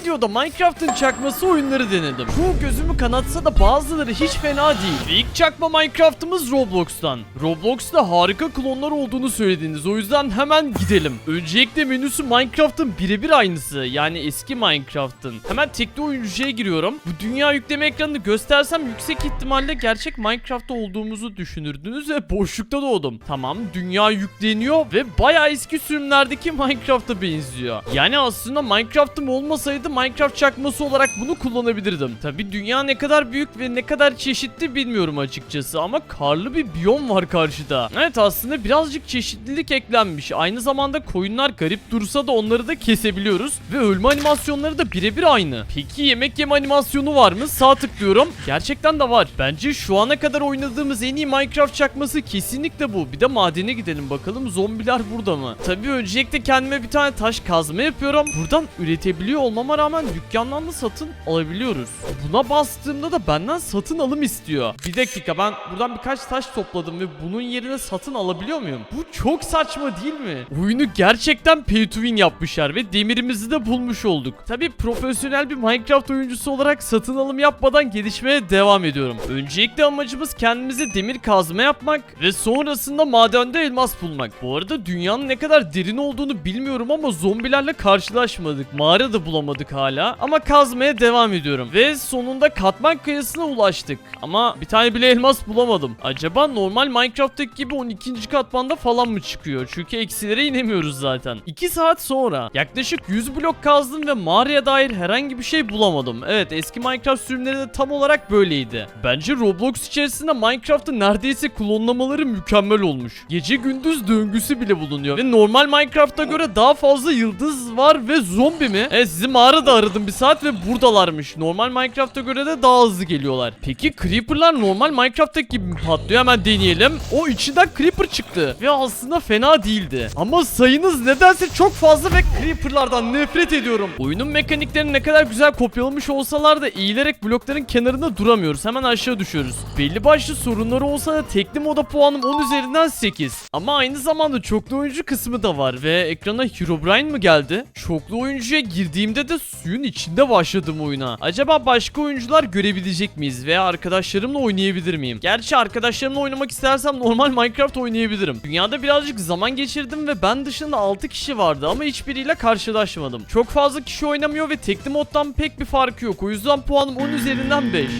videoda Minecraft'ın çakması oyunları denedim. Çoğu gözümü kanatsa da bazıları hiç fena değil. İlk çakma Minecraft'ımız Roblox'tan. Roblox'ta harika klonlar olduğunu söylediniz. O yüzden hemen gidelim. Öncelikle menüsü Minecraft'ın birebir aynısı. Yani eski Minecraft'ın. Hemen tekli oyuncuya giriyorum. Bu dünya yükleme ekranını göstersem yüksek ihtimalle gerçek Minecraft'ta olduğumuzu düşünürdünüz ve boşlukta doğdum. Tamam dünya yükleniyor ve bayağı eski sürümlerdeki Minecraft'a benziyor. Yani aslında Minecraft'ım olmasaydı Minecraft çakması olarak bunu kullanabilirdim. Tabi dünya ne kadar büyük ve ne kadar çeşitli bilmiyorum açıkçası ama karlı bir biyom var karşıda. Evet aslında birazcık çeşitlilik eklenmiş. Aynı zamanda koyunlar garip dursa da onları da kesebiliyoruz ve ölme animasyonları da birebir aynı. Peki yemek yeme animasyonu var mı? Sağ tıklıyorum. Gerçekten de var. Bence şu ana kadar oynadığımız en iyi Minecraft çakması kesinlikle bu. Bir de madene gidelim bakalım zombiler burada mı? Tabii öncelikle kendime bir tane taş kazma yapıyorum. Buradan üretebiliyor olmama rağmen dükkandan da satın alabiliyoruz. Buna bastığımda da benden satın alım istiyor. Bir dakika ben buradan birkaç taş topladım ve bunun yerine satın alabiliyor muyum? Bu çok saçma değil mi? Oyunu gerçekten pay to win yapmışlar ve demirimizi de bulmuş olduk. Tabii profesyonel bir Minecraft oyuncusu olarak satın alım yapmadan gelişmeye devam ediyorum. Öncelikle amacımız kendimize demir kazma yapmak ve sonrasında madende elmas bulmak. Bu arada dünyanın ne kadar derin olduğunu bilmiyorum ama zombilerle karşılaşmadık. Mağara da bulamadık hala ama kazmaya devam ediyorum. Ve sonunda katman kayasına ulaştık. Ama bir tane bile elmas bulamadım. Acaba normal Minecraft'taki gibi 12. katmanda falan mı çıkıyor? Çünkü eksilere inemiyoruz zaten. 2 saat sonra yaklaşık 100 blok kazdım ve mağaraya dair herhangi bir şey bulamadım. Evet eski Minecraft sürümleri de tam olarak böyleydi. Bence Roblox içerisinde Minecraft'ı neredeyse klonlamaları mükemmel olmuş. Gece gündüz döngüsü bile bulunuyor ve normal Minecraft'a göre daha fazla yıldız var ve zombi mi? Evet sizi mağarada aradım bir saat ve buradalarmış. Normal Minecraft'a göre de daha hızlı geliyorlar. Peki Creeper'lar normal Minecraft'taki gibi mi patlıyor? Hemen deneyelim. O içinden Creeper çıktı ve aslında fena değildi. Ama sayınız nedense çok fazla ve Creeper'lardan nefret ediyorum. Oyunun mekaniklerini ne kadar güzel kopyalamış olsalar da eğilerek blokların kenarında duramıyoruz. Hemen aşağı düşüyoruz. Belli başlı sorunları olsa da tekli moda puanım 10 üzerinden 8. Ama aynı zamanda çoklu oyuncu kısmı da var ve ekrana Herobrine mı geldi? Çoklu oyuncuya girdiğimde de suyun içinde başladım oyuna. Acaba başka oyuncular görebilecek miyiz veya arkadaşlarımla oynayabilir miyim? Gerçi arkadaşlarımla oynamak istersem normal Minecraft oynayabilirim. Dünyada birazcık zaman geçirdim ve ben dışında 6 kişi vardı ama hiçbiriyle karşılaşmadım. Çok fazla kişi oynamıyor ve tekli moddan pek bir farkı yok. O yüzden puanım 10 üzerinden 5.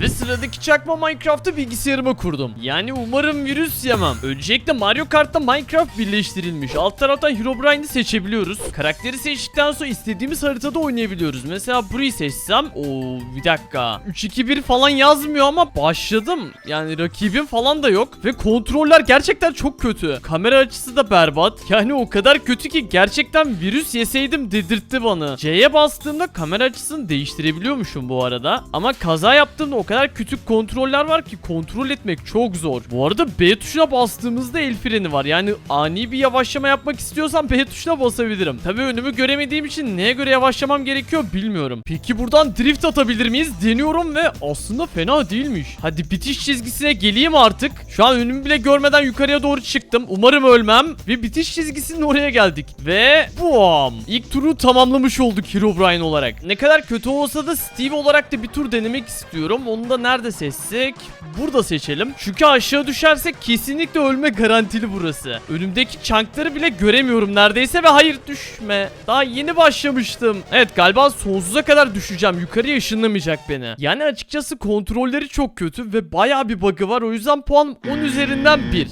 Ve sıradaki çakma Minecraft'ı bilgisayarıma kurdum. Yani umarım virüs yemem. Öncelikle Mario Kart'ta Minecraft birleştirilmiş. Alt taraftan Herobrine'i seçebiliyoruz. Karakteri seçtikten sonra istediğimiz haritada oynayabiliyoruz. Mesela burayı seçsem. Oo bir dakika. 3-2-1 falan yazmıyor ama başladım. Yani rakibim falan da yok. Ve kontroller gerçekten çok kötü. Kamera açısı da berbat. Yani o kadar kötü ki gerçekten virüs yeseydim dedirtti bana. C'ye bastığımda kamera açısını değiştirebiliyormuşum bu arada. Ama kaza yaptığımda o kadar küçük kontroller var ki kontrol etmek çok zor. Bu arada B tuşuna bastığımızda el freni var. Yani ani bir yavaşlama yapmak istiyorsam B tuşuna basabilirim. Tabii önümü göremediğim için neye göre yavaşlamam gerekiyor bilmiyorum. Peki buradan drift atabilir miyiz? Deniyorum ve aslında fena değilmiş. Hadi bitiş çizgisine geleyim artık. Şu an önümü bile görmeden yukarıya doğru çıktım. Umarım ölmem. Ve bitiş çizgisinin oraya geldik. Ve buam. İlk turu tamamlamış olduk Herobrine olarak. Ne kadar kötü olsa da Steve olarak da bir tur denemek istiyorum. Onu da nerede seçsek? Burada seçelim. Çünkü aşağı düşersek kesinlikle ölme garantili burası. Önümdeki çankları bile göremiyorum neredeyse ve hayır düşme. Daha yeni başlamıştım. Evet galiba sonsuza kadar düşeceğim. Yukarıya ışınlamayacak beni. Yani açıkçası kontrolleri çok kötü ve baya bir bug'ı var. O yüzden puan 10 üzerinden 1.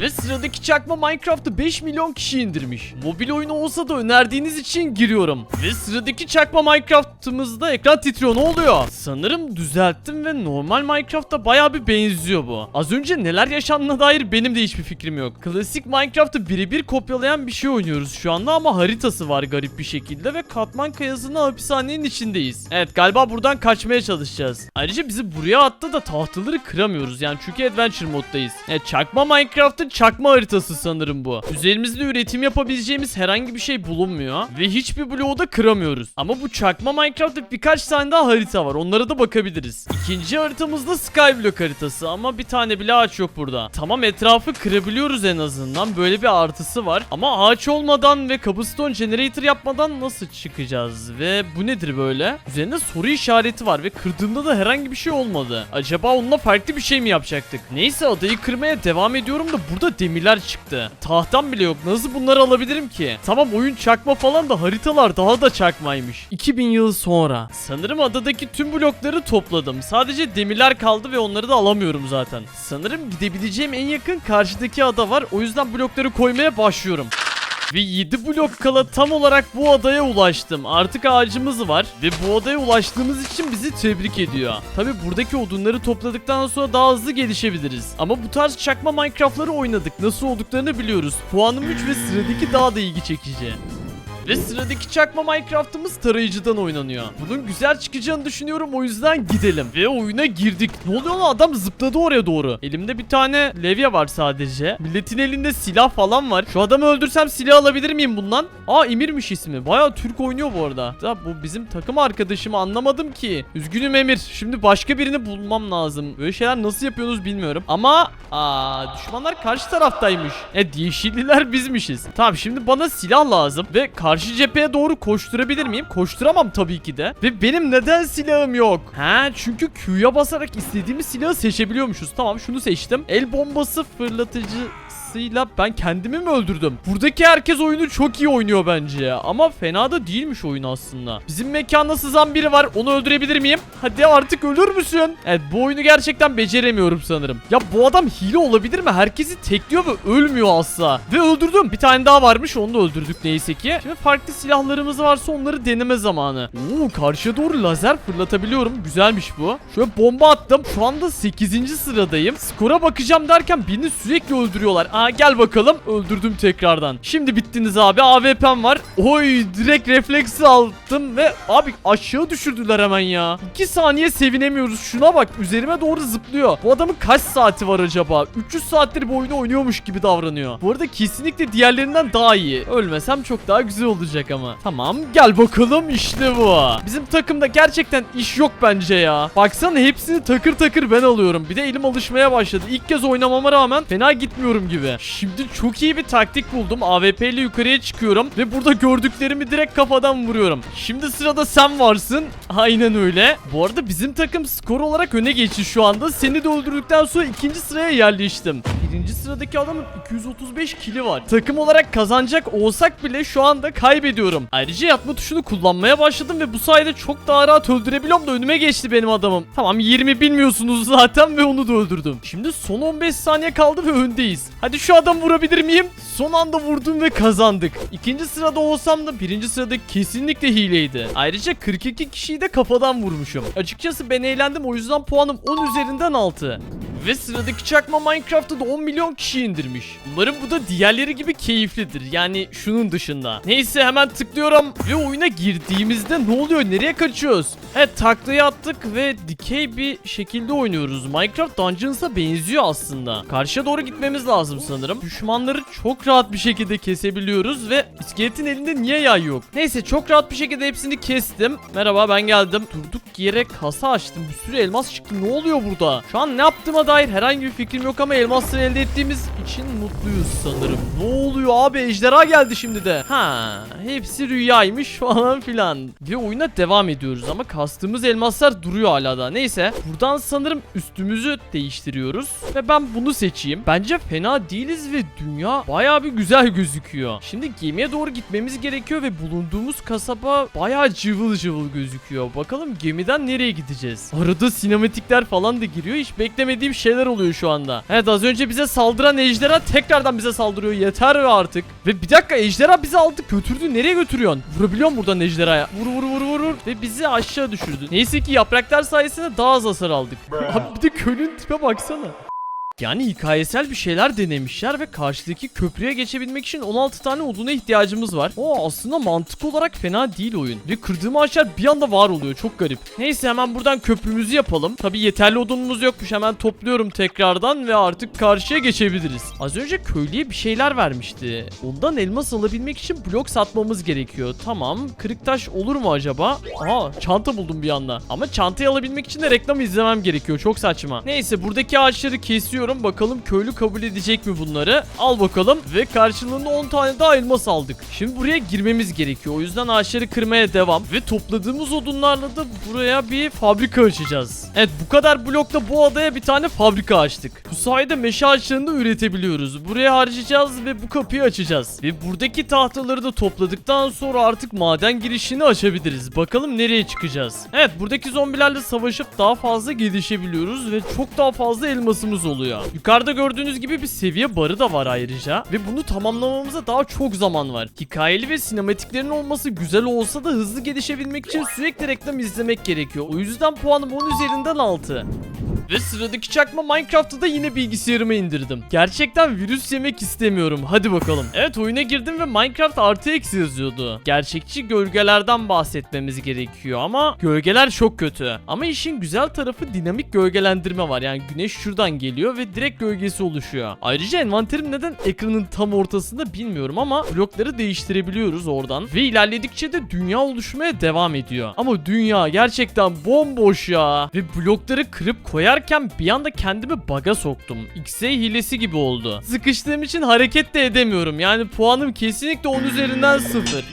Ve sıradaki çakma Minecraft'ı 5 milyon kişi indirmiş. Mobil oyunu olsa da önerdiğiniz için giriyorum. Ve sıradaki çakma Minecraft'ımızda ekran titriyor ne oluyor? Sanırım düzelttim ve normal Minecraft'a baya bir benziyor bu. Az önce neler yaşandığına dair benim de hiçbir fikrim yok. Klasik Minecraft'ı birebir kopyalayan bir şey oynuyoruz şu anda ama haritası var garip bir şekilde ve katman kayasının hapishanenin içindeyiz. Evet galiba buradan kaçmaya çalışacağız. Ayrıca bizi buraya attı da tahtaları kıramıyoruz yani çünkü adventure moddayız. Evet çakma Minecraft'ı Çakma haritası sanırım bu. Üzerimizde üretim yapabileceğimiz herhangi bir şey bulunmuyor. Ve hiçbir bloğu da kıramıyoruz. Ama bu çakma Minecraft'ta birkaç tane daha harita var. Onlara da bakabiliriz. İkinci haritamız da Skyblock haritası ama bir tane bile ağaç yok burada. Tamam etrafı kırabiliyoruz en azından. Böyle bir artısı var. Ama ağaç olmadan ve cobblestone generator yapmadan nasıl çıkacağız? Ve bu nedir böyle? Üzerinde soru işareti var ve kırdığımda da herhangi bir şey olmadı. Acaba onunla farklı bir şey mi yapacaktık? Neyse adayı kırmaya devam ediyorum da burada demirler çıktı. Tahtam bile yok. Nasıl bunları alabilirim ki? Tamam oyun çakma falan da haritalar daha da çakmaymış. 2000 yıl sonra. Sanırım adadaki tüm blokları topladım. Sadece demirler kaldı ve onları da alamıyorum zaten. Sanırım gidebileceğim en yakın karşıdaki ada var. O yüzden blokları koymaya başlıyorum. Ve 7 blok kala tam olarak bu adaya ulaştım. Artık ağacımız var ve bu adaya ulaştığımız için bizi tebrik ediyor. Tabi buradaki odunları topladıktan sonra daha hızlı gelişebiliriz. Ama bu tarz çakma Minecraft'ları oynadık. Nasıl olduklarını biliyoruz. Puanım 3 ve sıradaki daha da ilgi çekici. Ve sıradaki çakma Minecraft'ımız tarayıcıdan oynanıyor. Bunun güzel çıkacağını düşünüyorum o yüzden gidelim. Ve oyuna girdik. Ne oluyor lan adam zıpladı oraya doğru. Elimde bir tane levye var sadece. Milletin elinde silah falan var. Şu adamı öldürsem silah alabilir miyim bundan? Aa Emir'miş ismi. Baya Türk oynuyor bu arada. Da bu bizim takım arkadaşım anlamadım ki. Üzgünüm Emir. Şimdi başka birini bulmam lazım. Böyle şeyler nasıl yapıyorsunuz bilmiyorum. Ama aa düşmanlar karşı taraftaymış. E yeşilliler bizmişiz. Tamam şimdi bana silah lazım ve karşı cepheye doğru koşturabilir miyim? Koşturamam tabii ki de. Ve benim neden silahım yok? Ha çünkü Q'ya basarak istediğimiz silahı seçebiliyormuşuz. Tamam şunu seçtim. El bombası fırlatıcısıyla ben kendimi mi öldürdüm? Buradaki herkes oyunu çok iyi oynuyor bence. Ama fena da değilmiş oyun aslında. Bizim mekanda sızan biri var. Onu öldürebilir miyim? Hadi artık ölür müsün? Evet bu oyunu gerçekten beceremiyorum sanırım. Ya bu adam hile olabilir mi? Herkesi tekliyor ve ölmüyor asla. Ve öldürdüm. Bir tane daha varmış. Onu da öldürdük neyse ki. Şimdi farklı silahlarımız varsa onları deneme zamanı. Oo karşıya doğru lazer fırlatabiliyorum. Güzelmiş bu. Şöyle bomba attım. Şu anda 8. sıradayım. Skora bakacağım derken beni sürekli öldürüyorlar. Aa gel bakalım. Öldürdüm tekrardan. Şimdi bittiniz abi. AWP'm var. Oy direkt refleksi aldım ve abi aşağı düşürdüler hemen ya. 2 saniye sevinemiyoruz. Şuna bak üzerime doğru zıplıyor. Bu adamın kaç saati var acaba? 300 saattir bu oyunu oynuyormuş gibi davranıyor. Bu arada kesinlikle diğerlerinden daha iyi. Ölmesem çok daha güzel olacak ama. Tamam gel bakalım işte bu. Bizim takımda gerçekten iş yok bence ya. Baksana hepsini takır takır ben alıyorum. Bir de elim alışmaya başladı. İlk kez oynamama rağmen fena gitmiyorum gibi. Şimdi çok iyi bir taktik buldum. AWP ile yukarıya çıkıyorum ve burada gördüklerimi direkt kafadan vuruyorum. Şimdi sırada sen varsın. Aynen öyle. Bu arada bizim takım skor olarak öne geçti şu anda. Seni de öldürdükten sonra ikinci sıraya yerleştim. Birinci sıradaki adamın 235 kili var. Takım olarak kazanacak olsak bile şu anda kaybediyorum. Ayrıca yatma tuşunu kullanmaya başladım ve bu sayede çok daha rahat öldürebiliyorum da önüme geçti benim adamım. Tamam 20 bilmiyorsunuz zaten ve onu da öldürdüm. Şimdi son 15 saniye kaldı ve öndeyiz. Hadi şu adam vurabilir miyim? Son anda vurdum ve kazandık. İkinci sırada olsam da birinci sırada kesinlikle hileydi. Ayrıca 42 kişiyi de kafadan vurmuşum. Açıkçası ben eğlendim o yüzden puanım 10 üzerinden 6. Ve sıradaki çakma Minecraft'ta da 10 milyon kişi indirmiş. Umarım bu da diğerleri gibi keyiflidir. Yani şunun dışında. Neyse hemen tıklıyorum ve oyuna girdiğimizde ne oluyor? Nereye kaçıyoruz? Evet taklayı attık ve dikey bir şekilde oynuyoruz. Minecraft Dungeons'a benziyor aslında. Karşıya doğru gitmemiz lazım sanırım. Düşmanları çok rahat bir şekilde kesebiliyoruz ve iskeletin elinde niye yay yok? Neyse çok rahat bir şekilde hepsini kestim. Merhaba ben geldim. Durduk yere kasa açtım. Bir sürü elmas çıktı. Ne oluyor burada? Şu an ne yaptığıma dair herhangi bir fikrim yok ama elmasları elde ettiğimiz için mutluyuz sanırım. Ne oluyor abi? Ejderha geldi şimdi de. Ha, hepsi rüyaymış falan filan. Ve oyuna devam ediyoruz ama kastığımız elmaslar duruyor hala da. Neyse, buradan sanırım üstümüzü değiştiriyoruz ve ben bunu seçeyim. Bence fena değiliz ve dünya bayağı bir güzel gözüküyor. Şimdi gemiye doğru gitmemiz gerekiyor ve bulunduğumuz kasaba bayağı cıvıl cıvıl gözüküyor. Bakalım gemiden nereye gideceğiz? Arada sinematikler falan da giriyor. Hiç beklemediğim şeyler oluyor şu anda. Evet az önce bize saldıran ejderha tekrardan bize saldırıyor. Yeter ve artık. Ve bir dakika ejderha bizi aldı götürdü. Nereye götürüyorsun? Vurabiliyor musun buradan ejderhaya? Vur vur vur vur vur. Ve bizi aşağı düşürdü. Neyse ki yapraklar sayesinde daha az hasar aldık. Abi bir de kölün tipe baksana. Yani hikayesel bir şeyler denemişler ve karşıdaki köprüye geçebilmek için 16 tane oduna ihtiyacımız var. O aslında mantık olarak fena değil oyun. Ve kırdığım ağaçlar bir anda var oluyor. Çok garip. Neyse hemen buradan köprümüzü yapalım. Tabi yeterli odunumuz yokmuş. Hemen topluyorum tekrardan ve artık karşıya geçebiliriz. Az önce köylüye bir şeyler vermişti. Ondan elmas alabilmek için blok satmamız gerekiyor. Tamam. Kırık taş olur mu acaba? Aa çanta buldum bir anda. Ama çantayı alabilmek için de reklam izlemem gerekiyor. Çok saçma. Neyse buradaki ağaçları kesiyorum. Bakalım köylü kabul edecek mi bunları? Al bakalım. Ve karşılığında 10 tane daha elmas aldık. Şimdi buraya girmemiz gerekiyor. O yüzden ağaçları kırmaya devam. Ve topladığımız odunlarla da buraya bir fabrika açacağız. Evet bu kadar blokla bu adaya bir tane fabrika açtık. Bu sayede meşe ağaçlarını da üretebiliyoruz. Buraya harcayacağız ve bu kapıyı açacağız. Ve buradaki tahtaları da topladıktan sonra artık maden girişini açabiliriz. Bakalım nereye çıkacağız. Evet buradaki zombilerle savaşıp daha fazla gelişebiliyoruz ve çok daha fazla elmasımız oluyor. Yukarıda gördüğünüz gibi bir seviye barı da var ayrıca ve bunu tamamlamamıza daha çok zaman var. Hikayeli ve sinematiklerin olması güzel olsa da hızlı gelişebilmek için sürekli reklam izlemek gerekiyor. O yüzden puanım 10 üzerinden 6. Ve sıradaki çakma Minecraft'ı da yine bilgisayarıma indirdim. Gerçekten virüs yemek istemiyorum. Hadi bakalım. Evet oyuna girdim ve Minecraft artı eksi yazıyordu. Gerçekçi gölgelerden bahsetmemiz gerekiyor ama gölgeler çok kötü. Ama işin güzel tarafı dinamik gölgelendirme var. Yani güneş şuradan geliyor ve direkt gölgesi oluşuyor. Ayrıca envanterim neden ekranın tam ortasında bilmiyorum ama blokları değiştirebiliyoruz oradan. Ve ilerledikçe de dünya oluşmaya devam ediyor. Ama dünya gerçekten bomboş ya. Ve blokları kırıp koyarken bir anda kendimi baga soktum. X-ray hilesi gibi oldu. Sıkıştığım için hareket de edemiyorum. Yani puanım kesinlikle 10 üzerinden 0.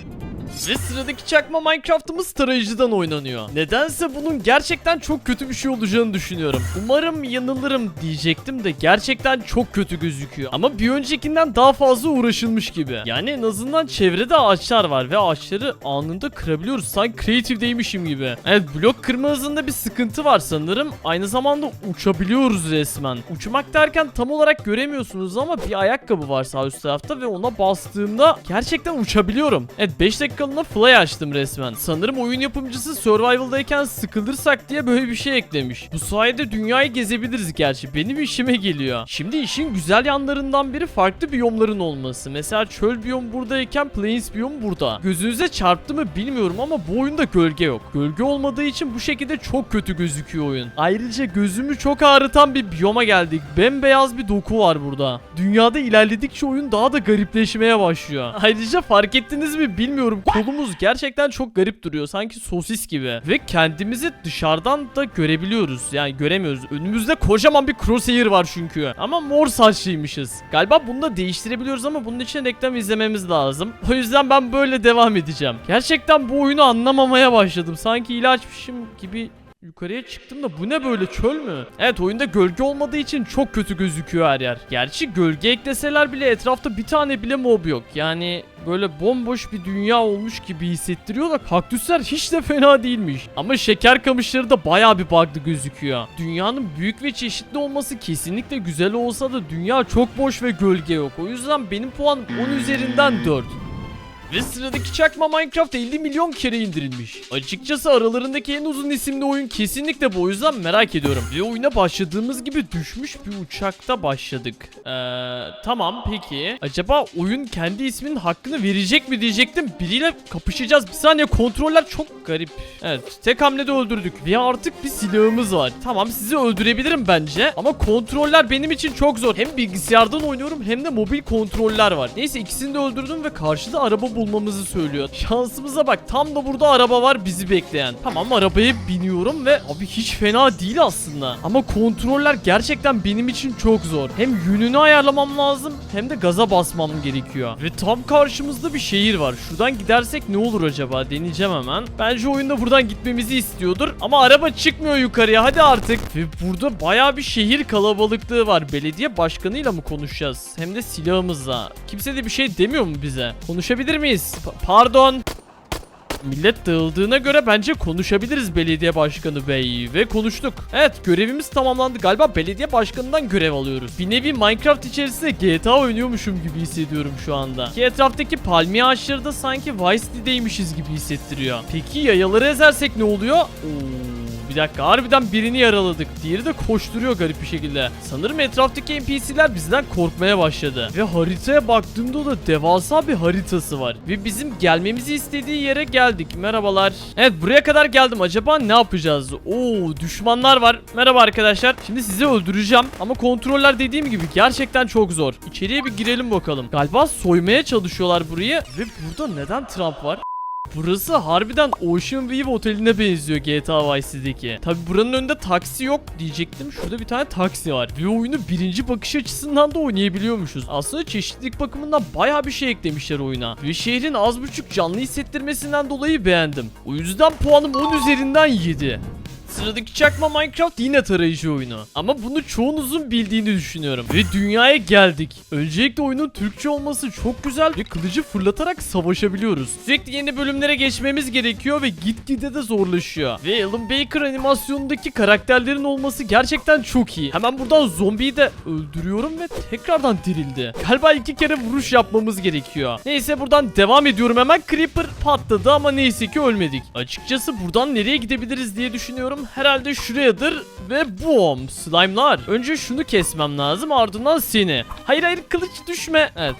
Ve sıradaki çakma Minecraft'ımız tarayıcıdan oynanıyor. Nedense bunun gerçekten çok kötü bir şey olacağını düşünüyorum. Umarım yanılırım diyecektim de gerçekten çok kötü gözüküyor. Ama bir öncekinden daha fazla uğraşılmış gibi. Yani en azından çevrede ağaçlar var ve ağaçları anında kırabiliyoruz. Sanki creative'deymişim gibi. Evet blok kırma hızında bir sıkıntı var sanırım. Aynı zamanda uçabiliyoruz resmen. Uçmak derken tam olarak göremiyorsunuz ama bir ayakkabı var sağ üst tarafta ve ona bastığımda gerçekten uçabiliyorum. Evet 5 dakikalığına fly açtım resmen. Sanırım oyun yapımcısı survival'dayken sıkılırsak diye böyle bir şey eklemiş. Bu sayede dünyayı gezebiliriz gerçi. Benim işime geliyor. Şimdi işin güzel yanlarından biri farklı biyomların olması. Mesela çöl biyom buradayken plains biyom burada. Gözünüze çarptı mı bilmiyorum ama bu oyunda gölge yok. Gölge olmadığı için bu şekilde çok kötü gözüküyor oyun. Ayrıca gözümü çok ağrıtan bir biyoma geldik. Bembeyaz bir doku var burada. Dünyada ilerledikçe oyun daha da garipleşmeye başlıyor. Ayrıca fark ettiniz mi bilmiyorum. Kolumuz gerçekten çok garip duruyor. Sanki sosis gibi. Ve kendimizi dışarıdan da görebiliyoruz. Yani göremiyoruz. Önümüzde kocaman bir crosshair var çünkü. Ama mor saçlıymışız. Galiba bunu da değiştirebiliyoruz ama bunun için reklam izlememiz lazım. O yüzden ben böyle devam edeceğim. Gerçekten bu oyunu anlamamaya başladım. Sanki ilaçmışım gibi Yukarıya çıktım da bu ne böyle çöl mü? Evet oyunda gölge olmadığı için çok kötü gözüküyor her yer. Gerçi gölge ekleseler bile etrafta bir tane bile mob yok. Yani böyle bomboş bir dünya olmuş gibi hissettiriyor da kaktüsler hiç de fena değilmiş. Ama şeker kamışları da baya bir bug'lı gözüküyor. Dünyanın büyük ve çeşitli olması kesinlikle güzel olsa da dünya çok boş ve gölge yok. O yüzden benim puanım 10 üzerinden 4. Ve sıradaki çakma Minecraft 50 milyon kere indirilmiş. Açıkçası aralarındaki en uzun isimli oyun kesinlikle bu o yüzden merak ediyorum. Ve oyuna başladığımız gibi düşmüş bir uçakta başladık. Eee tamam peki. Acaba oyun kendi isminin hakkını verecek mi diyecektim. Biriyle kapışacağız. Bir saniye kontroller çok garip. Evet tek hamlede öldürdük. Ve artık bir silahımız var. Tamam sizi öldürebilirim bence. Ama kontroller benim için çok zor. Hem bilgisayardan oynuyorum hem de mobil kontroller var. Neyse ikisini de öldürdüm ve karşıda araba bulmamızı söylüyor. Şansımıza bak tam da burada araba var bizi bekleyen. Tamam arabaya biniyorum ve abi hiç fena değil aslında. Ama kontroller gerçekten benim için çok zor. Hem yönünü ayarlamam lazım hem de gaza basmam gerekiyor. Ve tam karşımızda bir şehir var. Şuradan gidersek ne olur acaba deneyeceğim hemen. Bence oyunda buradan gitmemizi istiyordur. Ama araba çıkmıyor yukarıya hadi artık. Ve burada baya bir şehir kalabalıklığı var. Belediye başkanıyla mı konuşacağız? Hem de silahımızla. Kimse de bir şey demiyor mu bize? Konuşabilir miyiz? Pa- pardon. Millet dağıldığına göre bence konuşabiliriz belediye başkanı bey ve konuştuk. Evet görevimiz tamamlandı galiba belediye başkanından görev alıyoruz. Bir nevi Minecraft içerisinde GTA oynuyormuşum gibi hissediyorum şu anda. Ki etraftaki palmiye ağaçları da sanki Vice City'deymişiz gibi hissettiriyor. Peki yayaları ezersek ne oluyor? Oo, bir dakika harbiden birini yaraladık. Diğeri de koşturuyor garip bir şekilde. Sanırım etraftaki NPC'ler bizden korkmaya başladı. Ve haritaya baktığımda da devasa bir haritası var. Ve bizim gelmemizi istediği yere geldik. Merhabalar. Evet buraya kadar geldim. Acaba ne yapacağız? Oo düşmanlar var. Merhaba arkadaşlar. Şimdi sizi öldüreceğim. Ama kontroller dediğim gibi gerçekten çok zor. İçeriye bir girelim bakalım. Galiba soymaya çalışıyorlar burayı. Ve burada neden Trump var? Burası harbiden Ocean View oteline benziyor GTA Vice City'deki. Tabi buranın önünde taksi yok diyecektim. Şurada bir tane taksi var. Ve oyunu birinci bakış açısından da oynayabiliyormuşuz. Aslında çeşitlilik bakımından baya bir şey eklemişler oyuna. Ve şehrin az buçuk canlı hissettirmesinden dolayı beğendim. O yüzden puanım 10 üzerinden 7. Sıradaki çakma Minecraft yine tarayıcı oyunu. Ama bunu çoğunuzun bildiğini düşünüyorum. Ve dünyaya geldik. Öncelikle oyunun Türkçe olması çok güzel ve kılıcı fırlatarak savaşabiliyoruz. Sürekli yeni bölümlere geçmemiz gerekiyor ve gitgide de zorlaşıyor. Ve Alan Baker animasyonundaki karakterlerin olması gerçekten çok iyi. Hemen buradan zombiyi de öldürüyorum ve tekrardan dirildi. Galiba iki kere vuruş yapmamız gerekiyor. Neyse buradan devam ediyorum hemen. Creeper patladı ama neyse ki ölmedik. Açıkçası buradan nereye gidebiliriz diye düşünüyorum. Herhalde şurayadır ve boom slime'lar. Önce şunu kesmem lazım ardından seni. Hayır hayır kılıç düşme. Evet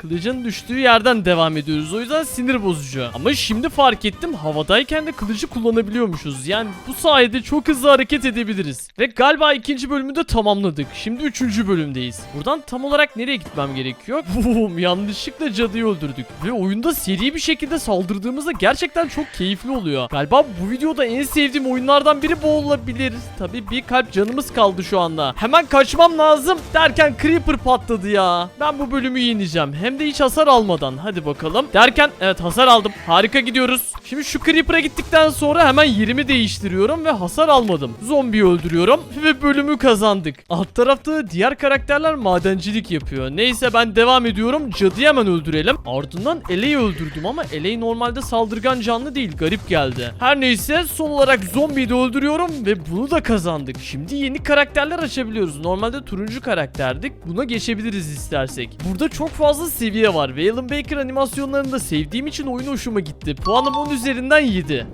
Kılıcın düştüğü yerden devam ediyoruz. O yüzden sinir bozucu. Ama şimdi fark ettim havadayken de kılıcı kullanabiliyormuşuz. Yani bu sayede çok hızlı hareket edebiliriz. Ve galiba ikinci bölümü de tamamladık. Şimdi üçüncü bölümdeyiz. Buradan tam olarak nereye gitmem gerekiyor? Boom yanlışlıkla cadıyı öldürdük. Ve oyunda seri bir şekilde saldırdığımızda gerçekten çok keyifli oluyor. Galiba bu videoda en sevdiğim oyunlardan biri bu olabilir. Tabii bir kalp canımız kaldı şu anda. Hemen kaçmam lazım derken Creeper patladı ya. Ben bu bölümü yeneceğim. Hem de hiç hasar almadan. Hadi bakalım. Derken evet hasar aldım. Harika gidiyoruz. Şimdi şu Creeper'a gittikten sonra hemen yerimi değiştiriyorum ve hasar almadım. Zombiyi öldürüyorum ve bölümü kazandık. Alt tarafta diğer karakterler madencilik yapıyor. Neyse ben devam ediyorum. Cadıyı hemen öldürelim. Ardından Ele'yi öldürdüm ama Ele normalde saldırgan canlı değil. Garip geldi. Her neyse son olarak zombiyi de öldürüyorum ve bunu da kazandık. Şimdi yeni karakterler açabiliyoruz. Normalde turuncu karakterdik. Buna geçebiliriz istersek. Burada çok fazla seviye var ve Alan Baker animasyonlarını da sevdiğim için oyun hoşuma gitti. Puanım 10 üzerinden 7.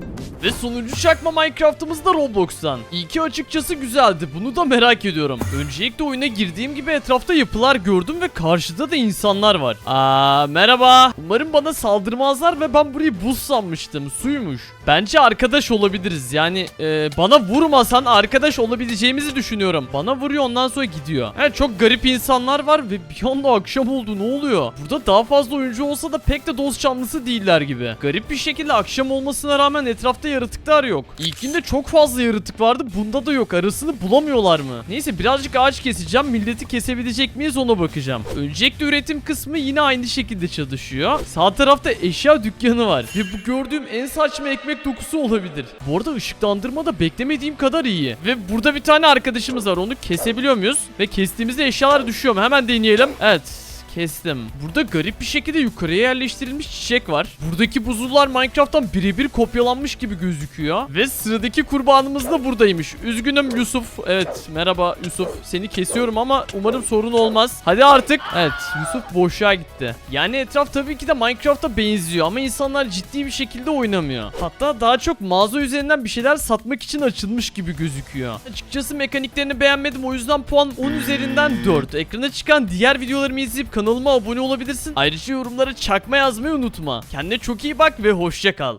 Ve sonuncu çakma Minecraft'ımız da Roblox'tan. İlki açıkçası güzeldi. Bunu da merak ediyorum. Öncelikle oyuna girdiğim gibi etrafta yapılar gördüm ve karşıda da insanlar var. Aa merhaba. Umarım bana saldırmazlar ve ben burayı buz sanmıştım. Suymuş. Bence arkadaş olabiliriz. Yani e, bana vurmasan arkadaş olabileceğimizi düşünüyorum. Bana vuruyor ondan sonra gidiyor. Evet çok garip insanlar var ve bir anda akşam oldu. Ne oluyor? Burada daha fazla oyuncu olsa da pek de dost canlısı değiller gibi. Garip bir şekilde akşam olmasına rağmen etrafta yaratıklar yok. İlkinde çok fazla yaratık vardı. Bunda da yok. Arasını bulamıyorlar mı? Neyse birazcık ağaç keseceğim. Milleti kesebilecek miyiz ona bakacağım. Öncelikle üretim kısmı yine aynı şekilde çalışıyor. Sağ tarafta eşya dükkanı var. Ve bu gördüğüm en saçma ekmek dokusu olabilir. Bu arada ışıklandırma da beklemediğim kadar iyi. Ve burada bir tane arkadaşımız var. Onu kesebiliyor muyuz? Ve kestiğimizde eşyalar düşüyor mu? Hemen deneyelim. Evet kestim. Burada garip bir şekilde yukarıya yerleştirilmiş çiçek var. Buradaki buzullar Minecraft'tan birebir kopyalanmış gibi gözüküyor. Ve sıradaki kurbanımız da buradaymış. Üzgünüm Yusuf. Evet merhaba Yusuf. Seni kesiyorum ama umarım sorun olmaz. Hadi artık. Evet Yusuf boşluğa gitti. Yani etraf tabii ki de Minecraft'a benziyor ama insanlar ciddi bir şekilde oynamıyor. Hatta daha çok mağaza üzerinden bir şeyler satmak için açılmış gibi gözüküyor. Açıkçası mekaniklerini beğenmedim o yüzden puan 10 üzerinden 4. Ekrana çıkan diğer videolarımı izleyip kanalıma abone olabilirsin. Ayrıca yorumlara çakma yazmayı unutma. Kendine çok iyi bak ve hoşça kal.